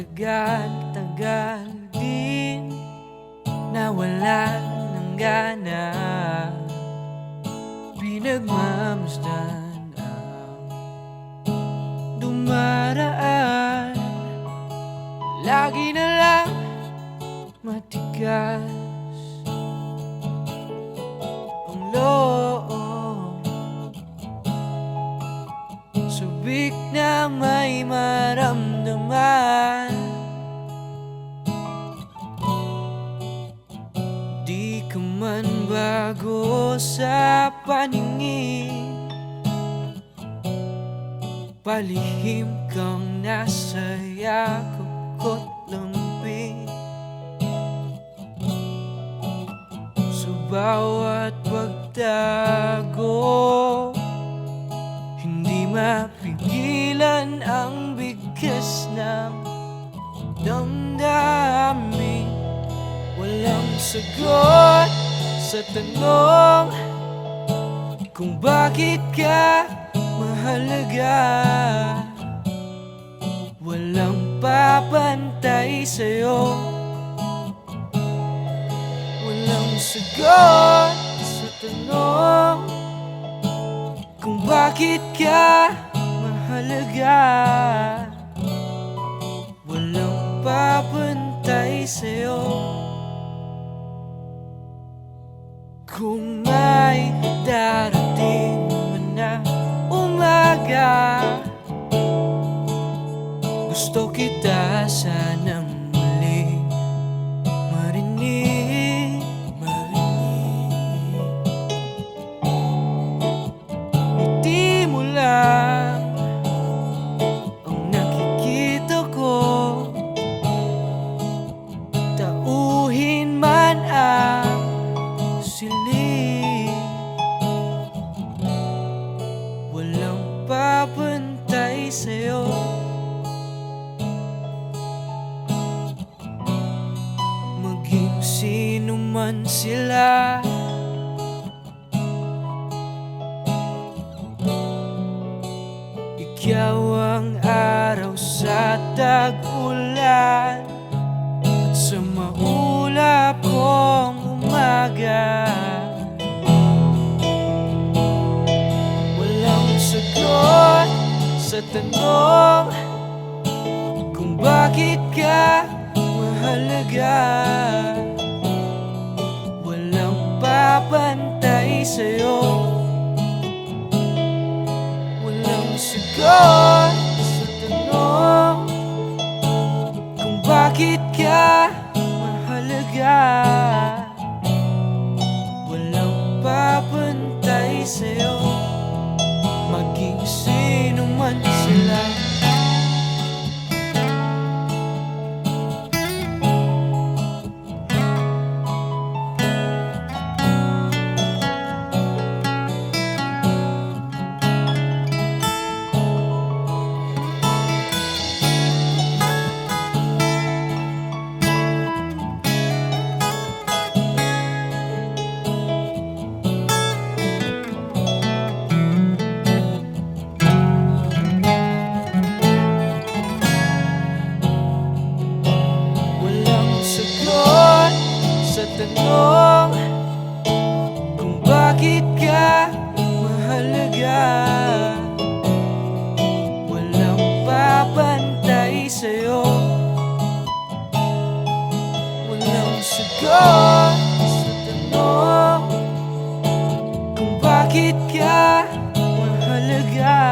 Tagal-tagal din Nawala ng gana. Pinagmamasdan ang Dumaraan. Lagi na lang Matigas Subik na may maramdaman. Di ka man bago sa paningin. Palihim kang nasa yakap ko't lambing. Sa pagtago Hindi ang bigkas ng damdamin. Walang sagot sa tanong Kung bakit ka mahalaga. Walang papantay sa'yo. Walang sagot sa tanong Kung bakit ka mahalaga Walang papantay sa'yo. Kung may darating man na umaga Gusto kita sana muling marinig sino man sila. Ikaw ang araw sa tag-ulan At sa maulap kong umaga. Walang sagot sa tanong Kung bakit ka mahalaga sa'yo. Walang sagot Sagot sa tanong Kung bakit ka mahalaga.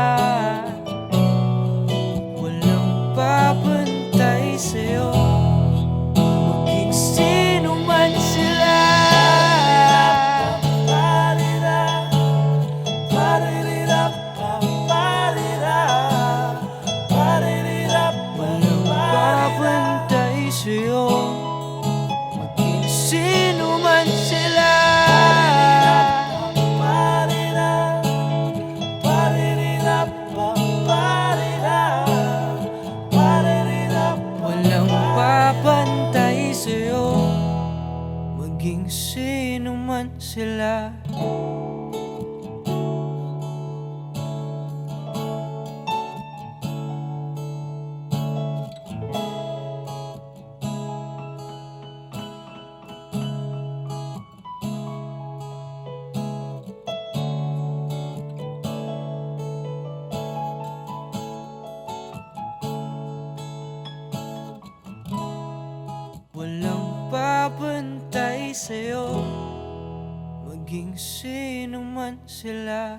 Walang papantay sa'yo Maging sino man sila sa'yo. Maging sino man sila.